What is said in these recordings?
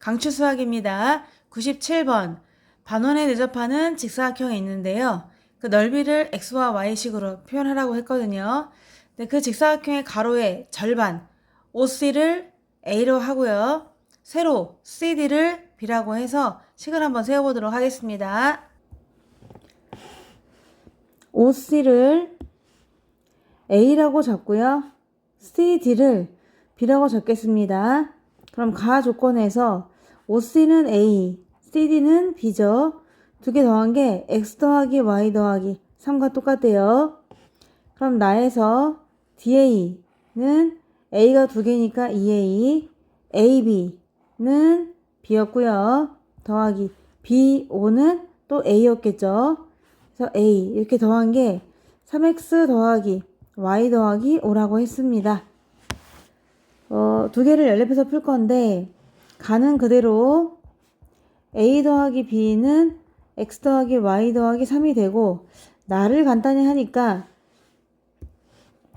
강추 수학입니다. 97번. 반원에 대접하는 직사각형이 있는데요. 그 넓이를 x와 y식으로 표현하라고 했거든요. 근데 그 직사각형의 가로의 절반, OC를 A로 하고요. 세로 CD를 B라고 해서 식을 한번 세워보도록 하겠습니다. OC를 A라고 적고요. CD를 B라고 적겠습니다. 그럼 가 조건에서 OC는 A, CD는 B죠. 두 개 더한 게 X 더하기 Y 더하기 3과 똑같대요. 그럼 나에서 DA는 A가 두 개니까 2A, AB는 B였고요. 더하기 BO는 또 A였겠죠. 그래서 A 이렇게 더한 게 3X 더하기 Y 더하기 5라고 했습니다. 어, 두 개를 연립해서 풀 건데 가는 그대로 A 더하기 B는 X 더하기 Y 더하기 3이 되고 나를 간단히 하니까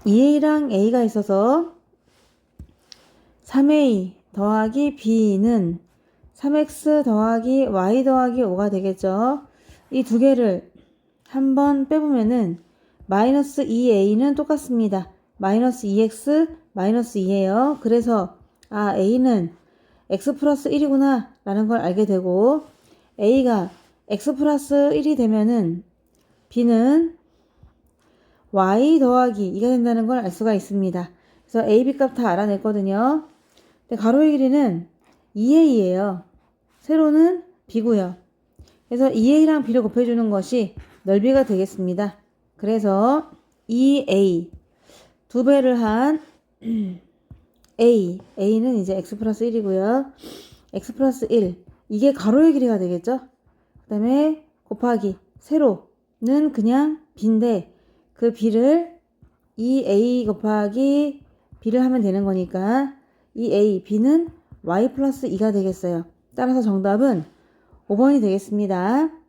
2A랑 A가 있어서 3A 더하기 B는 3X 더하기 Y 더하기 5가 되겠죠. 이 두 개를 한번 빼보면은 마이너스 2A는 똑같습니다. 마이너스 2X 마이너스 2예요. 그래서 아 A는 X 플러스 1이구나 라는 걸 알게 되고 A가 X 플러스 1이 되면은 B는 Y 더하기 2가 된다는 걸 알 수가 있습니다. 그래서 A, B 값 다 알아냈거든요. 근데 가로의 길이는 2A예요. 세로는 B고요. 그래서 2A랑 B를 곱해주는 것이 넓이가 되겠습니다. 그래서 2A 두 배를 한 A A는 이제 X 플러스 1이고요. X 플러스 1 이게 가로의 길이가 되겠죠. 그 다음에 곱하기 세로는 그냥 B인데 그 B를 2A 곱하기 B를 하면 되는 거니까 2A B는 Y 플러스 2가 되겠어요. 따라서 정답은 5번이 되겠습니다.